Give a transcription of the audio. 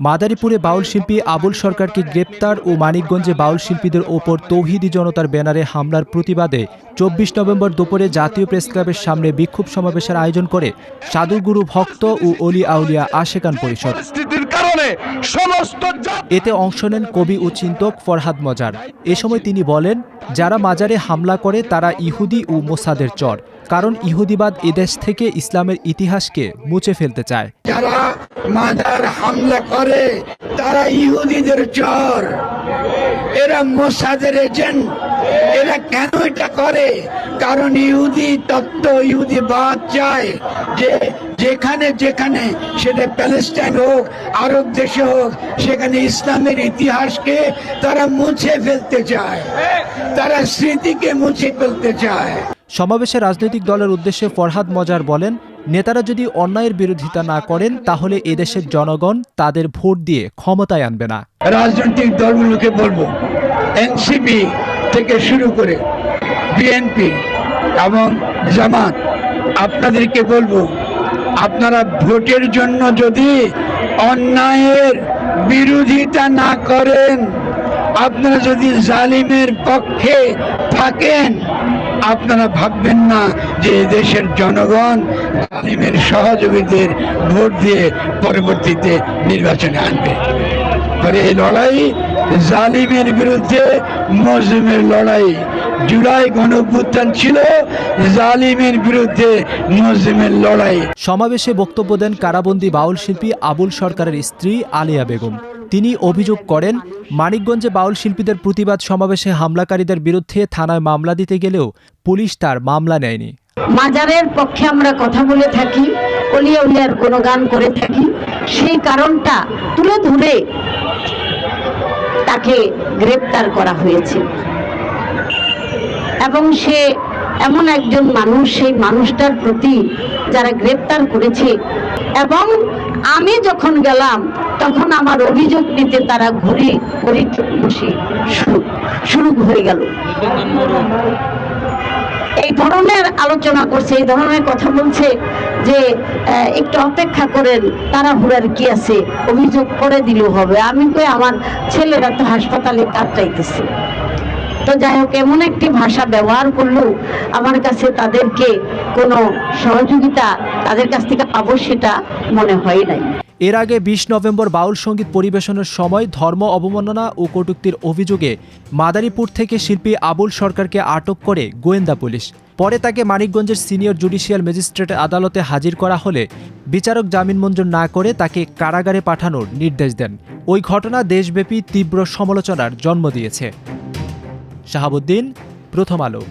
মাদারীপুরে বাউল শিল্পী আবুল সরকারকে গ্রেপ্তার ও মানিকগঞ্জে বাউল শিল্পীদের ওপর তৌহিদি জনতার ব্যানারে হামলার প্রতিবাদে চব্বিশ নভেম্বর দুপুরে জাতীয় প্রেসক্লাবের সামনে বিক্ষোভ সমাবেশের আয়োজন করে সাধুগুরু ভক্ত ও অলি আউলিয়া আশেকান পরিষদ। কারণে এতে অংশ নেন কবি ও চিন্তক ফরহাদ মজার। এ সময় তিনি বলেন যারা মাজারে হামলা করে তারা ইহুদি ও মোসাদের চর। কারণ ইহুদিবাদ এদেশ থেকে ইসলামের ইতিহাসকে মুছে ফেলতে চায়। যারা মাদার হামলা করে, তারা ইহুদিদের চর। এরা মোসাদের এজেন্ট। এরা কেন এটা করে? কারণ ইহুদি তত্ত্ব, ইহুদি বাদ চায় যে যেখানে যেখানে সেটা প্যালেস্টাইন হোক, আরব দেশে হোক, সেখানে ইসলামের ইতিহাসকে তারা মুছে ফেলতে চায়। তারা স্মৃতিকে মুছে ফেলতে চায়। সমাবেশে রাজনৈতিক দলের উদ্দেশ্যে ফরহাদ মজার বলেন, নেতারা যদি অন্যায়ের বিরোধিতা না করেন, তাহলে এদেশের জনগণ তাদের ভোট দিয়ে ক্ষমতায় আনবে না। রাজনৈতিক দলগুলোকে বলব, এনসিপি থেকে শুরু করে বিএনপি এবং জামাত, আপনাদেরকে বলব, আপনারা ভোটের জন্য যদি অন্যায়ের বিরোধিতা না করেন, আপনারা যদি জালিমের পক্ষে থাকেন আপনারা ভাববেন না যে দেশের জনগণ জালিমের সহযোগীদের ভোট দিয়ে পরবর্তীতে নির্বাচনে আনবে পরে এই লড়াই জালিমের বিরুদ্ধে, মজলুমের লড়াই জুলাই গণভ্যুত্থান ছিল, জালিমের বিরুদ্ধে মজলুমের লড়াই। সমাবেশে বক্তব্য দেন কারাবন্দী বাউল শিল্পী আবুল সরকারের স্ত্রী আলিয়া বেগম। তিনি অভিযোগ করেন, মানিকগঞ্জে বাউল শিল্পীদের প্রতিবাদ সমাবেশে হামলাকারীদের বিরুদ্ধে থানায় মামলা দিতে গেলেও পুলিশ তার মামলা নেয়নি। মাজারের পক্ষে আমরা কথা বলে থাকি অলিয়া উলিয়ার কোনো গান করে থাকি। সেই কারণটা তুলে ধরে তাকে গ্রেপ্তার করা হয়েছে। এবং সে এমন একজন মানুষ, সেই মানুষটার প্রতি যারা গ্রেপ্তার করেছে। এবং আমি যখন গেলাম, তখন আমার অভিযোগ নিতে তারা ঘুরে ঘুরে বসে শুরু শুরু হয়ে গেল। এই ধরনের আলোচনা করছে, এই ধরনের কথা বলছে যে একটু অপেক্ষা করেন তারা হুড়ার কি আছে? অভিযোগ করে দিলেও হবে। আমি কই আমার ছেলেরা তো হাসপাতালে কাটাইতেছে তো যাই হোক, এমন একটি ভাষা ব্যবহার করলেও আমার কাছে তাদেরকে কোনো সহযোগিতা তাদের কাছ থেকে পাবো সেটা মনে হয় নাই। এর আগে বিশ নভেম্বর বাউল সংগীত পরিবেশনের সময় ধর্ম অবমাননা ও কটূক্তির অভিযোগে মাদারীপুর থেকে শিল্পী আবুল সরকারকে আটক করে গোয়েন্দা পুলিশ। পরে তাকে মানিকগঞ্জের সিনিয়র জুডিশিয়াল ম্যাজিস্ট্রেট আদালতে হাজির করা হলে বিচারক জামিন মঞ্জুর না করে তাকে কারাগারে পাঠানোর নির্দেশ দেন। ওই ঘটনা দেশব্যাপী তীব্র সমালোচনার জন্ম দিয়েছে। শাহাবুদ্দিন প্রথম আলো।